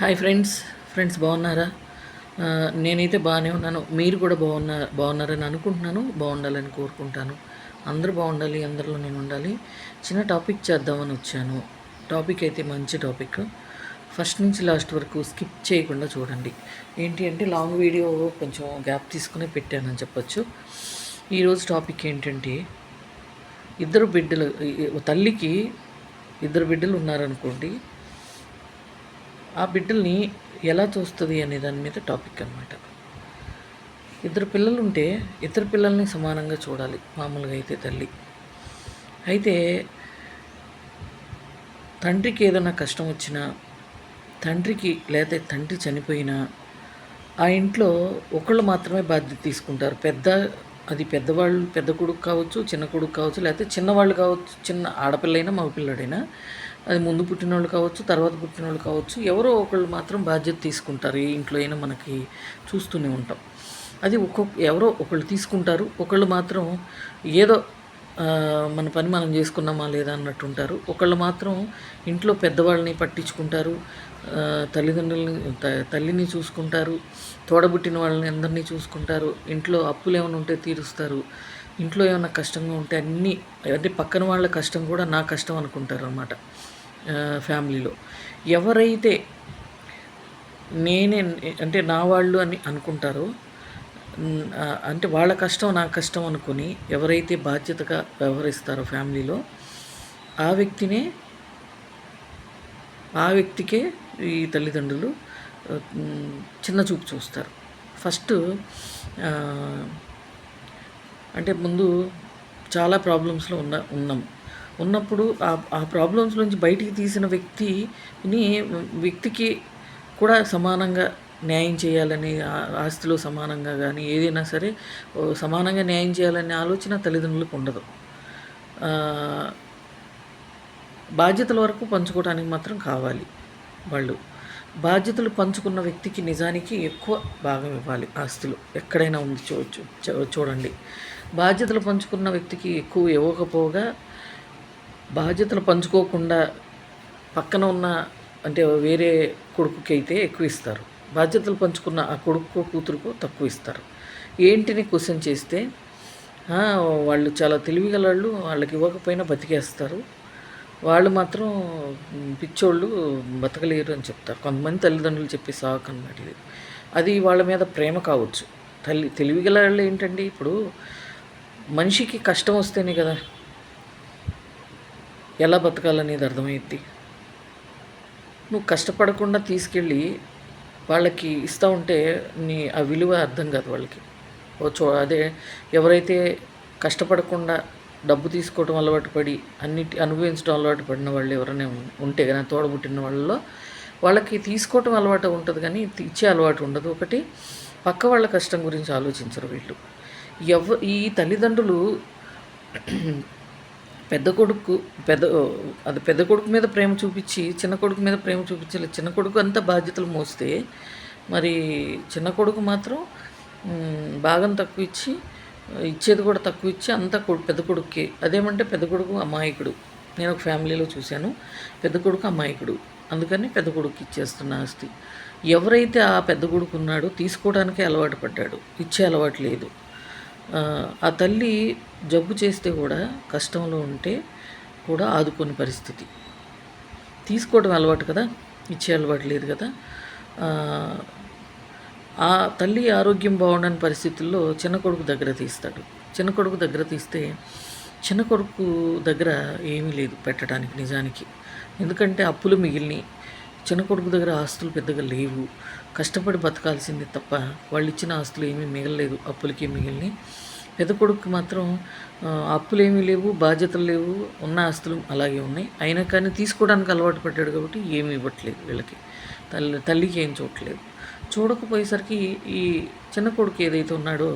Hi friends friends బాగున్నారా? నేనైతే బాగానే ఉన్నాను. మీరు కూడా బాగున్నా బాగున్నారని అనుకుంటున్నాను బాగుండాలని కోరుకుంటాను. అందరూ బాగుండాలి అందరిలో నేను ఉండాలి. చిన్న టాపిక్ చేద్దామని వచ్చాను. టాపిక్ అయితే మంచి టాపిక్. ఫస్ట్ నుంచి లాస్ట్ వరకు స్కిప్ చేయకుండా చూడండి. ఏంటి అంటే లాంగ్ వీడియో కొంచెం గ్యాప్ తీసుకుని పెట్టానని చెప్పొచ్చు. ఈరోజు టాపిక్ ఏంటంటే ఇద్దరు బిడ్డలు తల్లికి ఇద్దరు బిడ్డలు ఉన్నారనుకోండి ఆ బిడ్డల్ని ఎలా చూస్తుంది అనే దాని మీద టాపిక్ అనమాట ఇద్దరు పిల్లలు ఉంటే ఇద్దరు పిల్లల్ని సమానంగా చూడాలి మామూలుగా అయితే తల్లి. అయితే తండ్రికి ఏదైనా కష్టం వచ్చినా తండ్రికి లేదా తండ్రి చనిపోయినా ఆ ఇంట్లో ఒకళ్ళు మాత్రమే బాధ్యత తీసుకుంటారు. పెద్ద అది పెద్దవాళ్ళు పెద్ద కొడుకు కావచ్చు చిన్న కొడుకు కావచ్చు లేకపోతే చిన్నవాళ్ళు కావచ్చు చిన్న ఆడపిల్లైనా మగపిల్లడైనా అది ముందు పుట్టినోళ్ళు కావచ్చు తర్వాత పుట్టినోళ్ళు కావచ్చు ఎవరో ఒకళ్ళు మాత్రం బాధ్యత తీసుకుంటారు ఏ ఇంట్లో అయినా మనకి చూస్తూనే ఉంటాం. అది ఒక్కొక్క ఎవరో ఒకళ్ళు తీసుకుంటారు ఒకళ్ళు మాత్రం ఏదో మన పని మనం చేసుకున్నామా లేదా అన్నట్టు ఉంటారు. ఒకళ్ళు మాత్రం ఇంట్లో పెద్దవాళ్ళని పట్టించుకుంటారు తల్లిదండ్రులని తల్లిని చూసుకుంటారు తోడబుట్టిన వాళ్ళని అందరినీ చూసుకుంటారు ఇంట్లో అప్పులు ఏమైనా ఉంటే తీరుస్తారు ఇంట్లో ఏమైనా కష్టంగా ఉంటే అన్నీ అంటే పక్కన వాళ్ళ కష్టం కూడా నా కష్టం అనుకుంటారు అనమాట ఫ్యామిలీలో. ఎవరైతే నేనే అంటే నా వాళ్ళు అని అనుకుంటారో అంటే వాళ్ళ కష్టం నా కష్టం అనుకుని ఎవరైతే బాధ్యతగా వ్యవహరిస్తారో ఫ్యామిలీలో ఆ వ్యక్తినే ఆ వ్యక్తికే ఈ తల్లిదండ్రులు చిన్న చూపు చూస్తారు. ఫస్ట్ అంటే ముందు చాలా ప్రాబ్లమ్స్లో ఉన్న ఉన్నాం. ఉన్నప్పుడు ఆ ఆ ప్రాబ్లమ్స్ నుంచి బయటికి తీసిన వ్యక్తిని వ్యక్తికి కూడా సమానంగా న్యాయం చేయాలని ఆస్తిలో సమానంగా కానీ ఏదైనా సరే సమానంగా న్యాయం చేయాలనే ఆలోచన తల్లిదండ్రులకు ఉండదు. బాధ్యతల వరకు పంచుకోవడానికి మాత్రం కావాలి వాళ్ళు. బాధ్యతలు పంచుకున్న వ్యక్తికి నిజానికి ఎక్కువ భాగం ఇవ్వాలి ఆస్తులు. ఎక్కడైనా ఉంది చూడొచ్చు చూ- చూడండి. బాధ్యతలు పంచుకున్న వ్యక్తికి ఎక్కువ ఇవ్వకపోగా బాధ్యతలు పంచుకోకుండా పక్కన ఉన్న అంటే వేరే కొడుకుకి అయితే ఎక్కువ ఇస్తారు. బాధ్యతలు పంచుకున్న ఆ కొడుకు కూతురుకు తక్కువ ఇస్తారు. ఏంటిని క్వశ్చన్ చేస్తే వాళ్ళు చాలా తెలివిగల వాళ్ళు వాళ్ళకి ఇవ్వకపోయినా బతికేస్తారు. వాళ్ళు మాత్రం పిచ్చోళ్ళు బతకలేరు అని చెప్తారు. కొంతమంది తల్లిదండ్రులు చెప్పే సాకు అన్నమాట ఇది. అది వాళ్ళ మీద ప్రేమ కావచ్చు. తల్లి తెలివిగల వాళ్ళు ఏంటండి? ఇప్పుడు మనిషికి కష్టం వస్తేనే కదా ఎలా బతకాలనేది అర్థమైద్ది. నువ్వు కష్టపడకుండా తీసుకెళ్ళి వాళ్ళకి ఇస్తూ ఉంటే నీ ఆ విలువ అర్థం కాదు వాళ్ళకి. ఓ చో అదే ఎవరైతే కష్టపడకుండా డబ్బు తీసుకోవడం అలవాటు పడి అన్నిటి అనుభవించడం అలవాటు పడిన వాళ్ళు ఎవరైనా ఉంటే కానీ తోడబుట్టిన వాళ్ళలో వాళ్ళకి తీసుకోవటం అలవాటు ఉంటుంది కానీ ఇచ్చే అలవాటు ఉండదు. ఒకటి పక్క వాళ్ళ కష్టం గురించి ఆలోచించరు వీళ్ళు. ఎవ ఈ తల్లిదండ్రులు పెద్ద కొడుకు పెద్ద అది పెద్ద కొడుకు మీద ప్రేమ చూపించి చిన్న కొడుకు మీద ప్రేమ చూపించాలి చిన్న కొడుకు అంతా బాధ్యతలు మోస్తే మరి చిన్న కొడుకు మాత్రం భాగం తక్కువ ఇచ్చి ఇచ్చేది కూడా తక్కువ ఇచ్చి అంతా పెద్ద కొడుక్కి అదేమంటే పెద్ద కొడుకు అమాయకుడు. నేను ఒక ఫ్యామిలీలో చూశాను. పెద్ద కొడుకు అమాయకుడు. అందుకని పెద్ద కొడుకు ఇచ్చేస్తున్న ఆస్తి. ఎవరైతే ఆ పెద్ద కొడుకు ఉన్నాడో తీసుకోవడానికే అలవాటు పడ్డాడు. ఇచ్చే అలవాటు లేదు. ఆ, తల్లి జబ్బు చేస్తే కూడా కష్టంలో ఉంటే కూడా ఆదుకోని పరిస్థితి. తీసుకోవడం అలవాటు కదా? ఇచ్చే అలవాటు లేదు కదా? ఆ, ఆ తల్లి ఆరోగ్యం బాగుండని పరిస్థితుల్లో చిన్న కొడుకు దగ్గర తీస్తాడు. చిన్న కొడుకు దగ్గర తీస్తే చిన్న కొడుకు దగ్గర ఏమీ లేదు పెట్టడానికి నిజానికి. ఎందుకంటే అప్పులు మిగిలినాయి. చిన్న కొడుకు దగ్గర ఆస్తులు పెద్దగా లేవు. కష్టపడి బతకాల్సింది తప్ప వాళ్ళు ఇచ్చిన ఆస్తులు ఏమీ మిగలలేదు. అప్పులకి మిగిలినాయి పెద్ద కొడుకు మాత్రం అప్పులు ఏమీ లేవు బాధ్యతలు లేవు ఉన్న ఆస్తులు అలాగే ఉన్నాయి. అయినా కానీ తీసుకోవడానికి అలవాటు పడ్డాడు కాబట్టి ఏమీ ఇవ్వట్లేదు వీళ్ళకి. తల్లి తల్లికి ఏం చూడట్లేదు. చూడకపోయేసరికి ఈ చిన్న కొడుకు ఏదైతే ఉన్నాడో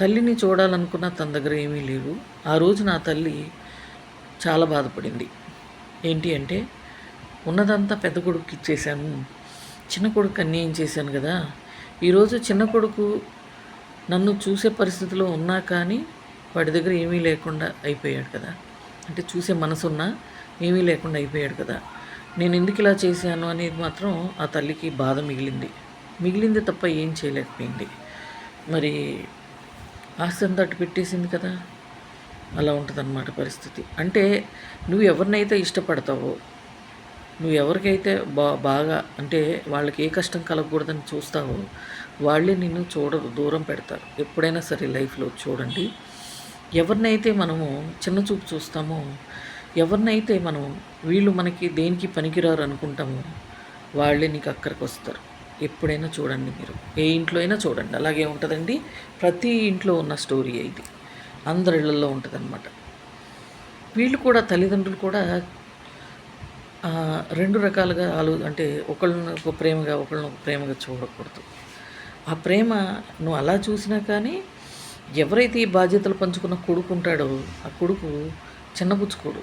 తల్లిని చూడాలనుకున్న తన దగ్గర ఏమీ లేవు. ఆ రోజు నా తల్లి చాలా బాధపడింది. ఏంటి అంటే ఉన్నదంతా పెద్ద కొడుకు ఇచ్చేశాను. చిన్న కొడుకు అన్యాయం చేశాను కదా. ఈరోజు చిన్న కొడుకు నన్ను చూసే పరిస్థితిలో ఉన్నా కానీ వాడి దగ్గర ఏమీ లేకుండా అయిపోయాడు కదా. అంటే చూసే మనసున్నా ఏమీ లేకుండా అయిపోయాడు కదా. నేను ఎందుకు ఇలా చేశాను అనేది మాత్రం ఆ తల్లికి బాధ మిగిలింది. మిగిలింది తప్ప ఏం చేయలేకపోయింది. మరి ఆస్తిని తట్టు పెట్టేసింది కదా. అలా ఉంటుందన్నమాట పరిస్థితి. అంటే నువ్వు ఎవరినైతే ఇష్టపడతావో నువ్వు ఎవరికైతే బా బాగా అంటే వాళ్ళకి ఏ కష్టం కలగకూడదని చూస్తావో వాళ్ళే నిన్ను చూడ దూరం పెడతారు. ఎప్పుడైనా సరే లైఫ్లో చూడండి. ఎవరినైతే మనము చిన్న చూపు చూస్తామో ఎవరినైతే మనం వీళ్ళు మనకి దేనికి పనికిరారు అనుకుంటామో వాళ్ళే నీకు అక్కడికి వస్తారు ఎప్పుడైనా చూడండి మీరు. ఏ ఇంట్లో అయినా చూడండి. అలాగే ఉంటుందండి. ప్రతి ఇంట్లో ఉన్న స్టోరీ ఇది. అందరిళ్ళల్లో ఉంటుందన్నమాట. వీళ్ళు కూడా తల్లిదండ్రులు కూడా రెండు రకాలుగా ఆలో అంటే ఒకళ్ళని ఒక ప్రేమగా ఒకళ్ళని ఒక ప్రేమగా చూడకూడదు. ఆ ప్రేమ నువ్వు అలా చూసినా కానీ ఎవరైతే ఈ బాధ్యతలు పంచుకున్న కొడుకు ఉంటాడో ఆ కొడుకు చిన్నపుచ్చుకోడు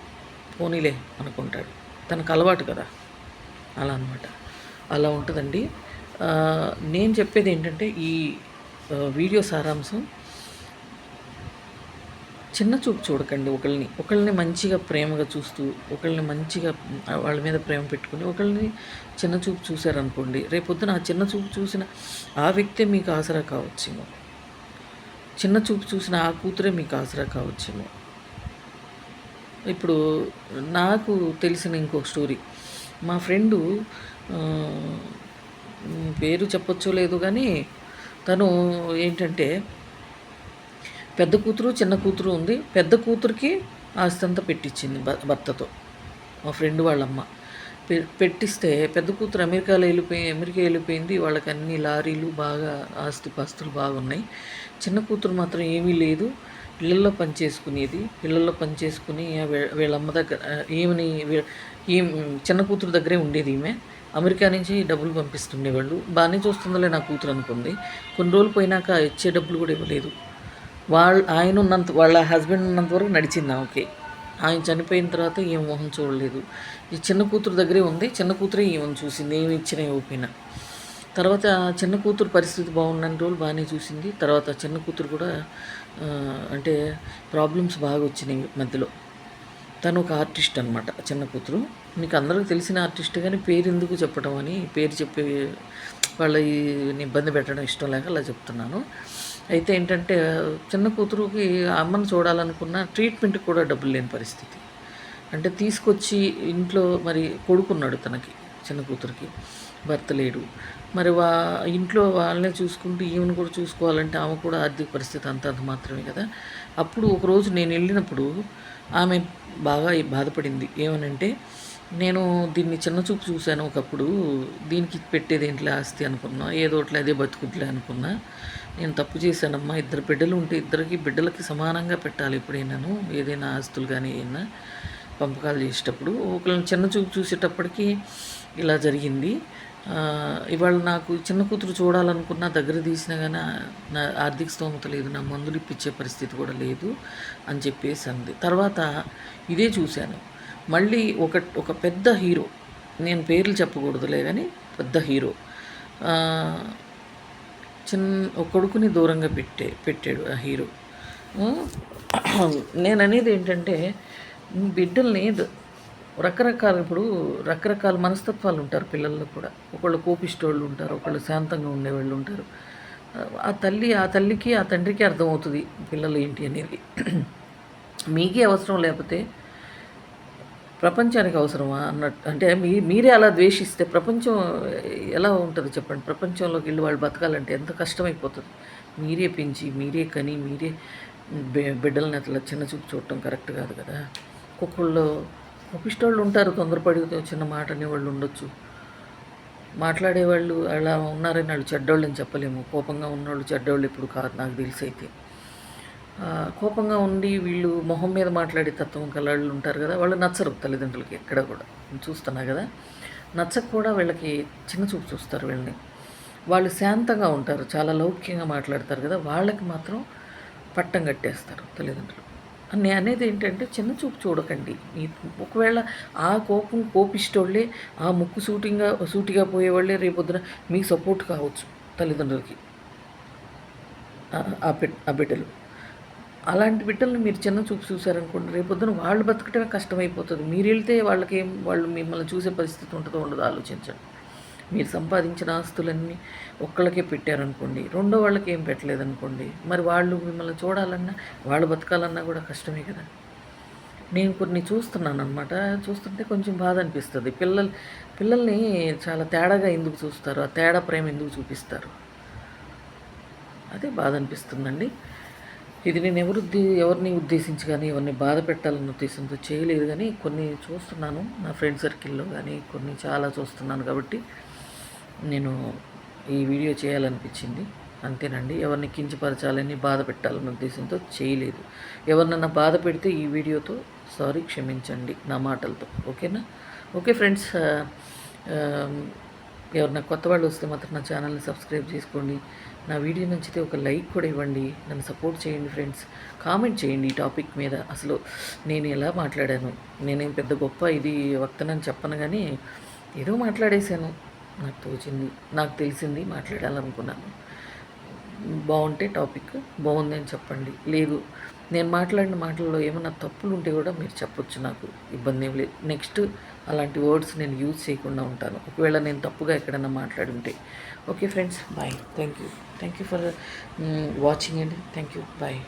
పోనీలే అనుకుంటాడు. తనకు అలవాటు కదా. అలా అనమాట అలా ఉంటుందండి. నేను చెప్పేది ఏంటంటే ఈ వీడియో సారాంశం చిన్న చూపు చూడకండి ఒకళ్ళని. ఒకళ్ళని మంచిగా ప్రేమగా చూస్తూ ఒకళ్ళని మంచిగా వాళ్ళ మీద ప్రేమ పెట్టుకుని ఒకళ్ళని చిన్న చూపు చూశారనుకోండి రేపొద్దున ఆ చిన్న చూపు చూసిన ఆ వ్యక్తే మీకు ఆసరా కావచ్చేమో. చిన్న చూపు చూసిన ఆ కూతురే మీకు ఆసరా కావచ్చేమో. ఇప్పుడు నాకు తెలిసిన ఇంకొక స్టోరీ. మా ఫ్రెండు పేరు చెప్పొచ్చో లేదు కానీ తను ఏంటంటే పెద్ద కూతురు చిన్న కూతురు ఉంది. పెద్ద కూతురికి ఆస్తి అంతా పెట్టించింది భర్తతో. మా ఫ్రెండ్ వాళ్ళమ్మ. పె- పెట్టిస్తే పెద్ద కూతురు అమెరికాలో వెళ్ళిపోయి అమెరికా వెళ్ళిపోయింది. వాళ్ళకి అన్ని లారీలు బాగా ఆస్తి పాస్తులు బాగున్నాయి. చిన్న కూతురు మాత్రం ఏమీ లేదు. ఇళ్ళల్లో పని చేసుకునేది. పనిచేసుకుని పని చేసుకుని వీళ్ళమ్మ దగ్గర ఏమని ఈమెని చిన్న కూతురు దగ్గరే ఉండేది ఈమె. అమెరికా నుంచి డబ్బులు పంపిస్తుండేవాళ్ళు. బాగానే చూస్తుందిలే నా కూతురు అనుకుంది. కొన్ని రోజులు పోయినాక ఇచ్చే డబ్బులు కూడా ఇవ్వలేదు. వాళ్ళ ఆయన ఉన్నంత వాళ్ళ హస్బెండ్ ఉన్నంత వరకు నడిచింది ఓకే ఆయన చనిపోయిన తర్వాత ఏం మొహం చూడలేదు. ఈ చిన్న కూతురు దగ్గరే ఉంది. చిన్న కూతురే ఈమెను చూసింది. ఏమి ఇచ్చినా ఇవ్వకపోయినా తర్వాత చిన్న కూతురు పరిస్థితి బాగున్న రోజులు బాగానే చూసింది. తర్వాత చిన్న కూతురు కూడా అంటే ప్రాబ్లమ్స్ బాగా వచ్చినాయి మధ్యలో. తను ఒక ఆర్టిస్ట్ అనమాట చిన్న కూతురు. నీకు అందరికీ తెలిసిన ఆర్టిస్ట్ కానీ పేరు ఎందుకు చెప్పడం అని పేరు చెప్పి వాళ్ళ ఇబ్బంది పెట్టడం ఇష్టం లేక అలా చెప్తున్నాను. అయితే ఏంటంటే చిన్న కూతురుకి అమ్మను చూడాలనుకున్న ట్రీట్మెంట్కి కూడా డబ్బులు లేని పరిస్థితి. అంటే తీసుకొచ్చి ఇంట్లో మరి కొడుకున్నాడు తనకి చిన్న కూతురికి. భర్త లేడు. మరి వా ఇంట్లో వాళ్ళనే చూసుకుంటూ ఈమెను కూడా చూసుకోవాలంటే ఆమె కూడా ఆర్థిక పరిస్థితి అంత అంత మాత్రమే కదా. అప్పుడు ఒకరోజు నేను వెళ్ళినప్పుడు ఆమె బాగా బాధపడింది. ఏమనంటే నేను దీన్ని చిన్న చూపు చూశాను ఒకప్పుడు. దీనికి పెట్టేది ఏంటిలే ఆస్తి అనుకున్నా ఏదో అదే బతుకుట్లే అనుకున్నా. నేను తప్పు చేశానమ్మా. ఇద్దరు బిడ్డలు ఉంటే ఇద్దరికి బిడ్డలకి సమానంగా పెట్టాలి ఎప్పుడైనాను. ఏదైనా ఆస్తులు కానీ ఏదైనా పంపకాలు చేసేటప్పుడు. ఒకళ్ళని చిన్న చూపు చూసేటప్పటికి ఇలా జరిగింది. ఇవాళ నాకు చిన్న కూతురు చూడాలనుకున్నా దగ్గర తీసినా కానీ నా ఆర్థిక స్తోమత లేదు. నా మందులు ఇప్పించే పరిస్థితి కూడా లేదు అని చెప్పేసి అంది. తర్వాత ఇదే చూశాను. మళ్ళీ ఒక ఒక పెద్ద హీరో నేను పేర్లు చెప్పకూడదులే కానీ పెద్ద హీరో చిన్న ఒక కొడుకుని దూరంగా పెట్టే పెట్టాడు ఆ హీరో. నేను అనేది ఏంటంటే బిడ్డల్ని రకరకాల ఇప్పుడు రకరకాల మనస్తత్వాలు ఉంటారు పిల్లల్లో కూడా. ఒకళ్ళు కోపిష్టోళ్ళు ఉంటారు ఒకళ్ళు శాంతంగా ఉండేవాళ్ళు ఉంటారు. ఆ తల్లి ఆ తల్లికి ఆ తండ్రికి అర్థమవుతుంది పిల్లలు ఏంటి అనేది. మీకే అవసరం లేకపోతే ప్రపంచానికి అవసరమా అన్నట్టు? అంటే మీ మీరే అలా ద్వేషిస్తే ప్రపంచం ఎలా ఉంటుంది చెప్పండి? ప్రపంచంలోకి వెళ్ళి వాళ్ళు బతకాలంటే ఎంత కష్టమైపోతుంది? మీరే పెంచి మీరే కని మీరే బిడ్డలని బిడ్డల్ని అట్లా చిన్న చూపు చూడటం కరెక్ట్ కాదు కదా? ఒక్కొక్కళ్ళు ఒప్పిష్టోళ్ళు ఉంటారు తొందరపడి చిన్న మాట అనేవాళ్ళు ఉండొచ్చు. మాట్లాడేవాళ్ళు అలా ఉన్నారని వాళ్ళు చెడ్డోళ్ళని చెప్పలేము. కోపంగా ఉన్నవాళ్ళు చెడ్డోళ్ళు ఇప్పుడు కాదు నాకు తెలిసి అయితే కోపంగా ఉండి వీళ్ళు మొహం మీద మాట్లాడే తత్వం కలవాళ్ళు ఉంటారు కదా వాళ్ళు నచ్చరు తల్లిదండ్రులకి ఎక్కడ కూడా. నేను చూస్తున్నా కదా. నచ్చక కూడా వీళ్ళకి చిన్న చూపు చూస్తారు వీళ్ళని. వాళ్ళు శాంతంగా ఉంటారు చాలా లౌక్యంగా మాట్లాడతారు కదా వాళ్ళకి మాత్రం పట్టం కట్టేస్తారు తల్లిదండ్రులు. నేను అనేది ఏంటంటే చిన్న చూపు చూడకండి. మీ ఒకవేళ ఆ కోపం కోపిష్టోళ్ళే ఆ ముక్కు సూటిగా సూటిగా పోయేవాళ్ళే రేపొద్దున మీకు సపోర్ట్ కావచ్చు తల్లిదండ్రులకి. ఆ బిడ్డలు. అలాంటి బిడ్డల్ని మీరు చిన్న చూపు చూసారనుకోండి రేపొద్దున వాళ్ళు బతకటమే కష్టమైపోతుంది. మీరు వెళ్తే వాళ్ళకి వాళ్ళు మిమ్మల్ని చూసే పరిస్థితి ఉంటుందో ఉండదో ఆలోచించండి. మీరు సంపాదించిన ఆస్తులన్నీ ఒక్కళ్ళకే పెట్టారనుకోండి రెండో వాళ్ళకి ఏం పెట్టలేదనుకోండి మరి వాళ్ళు మిమ్మల్ని చూడాలన్నా వాళ్ళు బతకాలన్నా కూడా కష్టమే కదా. నేను కొన్ని చూస్తున్నాను అనమాట చూస్తుంటే కొంచెం బాధ అనిపిస్తుంది. పిల్లలు పిల్లల్ని చాలా తేడాగా ఎందుకు చూస్తారు? ఆ తేడా ప్రేమ ఎందుకు చూపిస్తారు? అదే బాధ అనిపిస్తుందండి. ఇది నేను ఎవరు ఎవరిని ఉద్దేశించి కానీ ఎవరిని బాధ పెట్టాలన్న ఉద్దేశంతో చేయలేదు కానీ కొన్ని చూస్తున్నాను నా ఫ్రెండ్ సర్కిల్లో కానీ కొన్ని చాలా చూస్తున్నాను కాబట్టి నేను ఈ వీడియో చేయాలనిపించింది. అంతేనండి. ఎవరిని కించపరచాలని బాధ పెట్టాలన్న ఉద్దేశంతో చేయలేదు. ఎవరినన్నా బాధ పెడితే ఈ వీడియోతో సారీ క్షమించండి నా మాటలతో. ఓకేనా? ఓకే ఫ్రెండ్స్ ఎవరన్నా కొత్త వాళ్ళు వస్తే మాత్రం నా ఛానల్ని సబ్స్క్రైబ్ చేసుకోండి. నా వీడియో నచ్చితే ఒక లైక్ కూడా ఇవ్వండి. నన్ను సపోర్ట్ చేయండి ఫ్రెండ్స్ కామెంట్ చేయండి ఈ టాపిక్ మీద. అసలు నేను ఎలా మాట్లాడాను? నేనేం పెద్ద గొప్ప ఇది వక్తనని చెప్పను కానీ ఏదో మాట్లాడేశాను. నాకు తోచింది. నాకు తెలిసింది మాట్లాడాలనుకున్నాను. బాగుంటే టాపిక్ బాగుంది అని చెప్పండి. లేదు నేను మాట్లాడిన మాటల్లో ఏమైనా తప్పులు ఉంటే కూడా మీరు చెప్పొచ్చు నాకు. ఇబ్బంది ఏం లేదు. నెక్స్ట్ అలాంటి వర్డ్స్ నేను యూజ్ చేయకుండా ఉంటాను. ఒకవేళ నేను తప్పుగా ఎక్కడైనా మాట్లాడి ఉంటే okay friends bye. Thank you thank you for watching and. Thank you bye.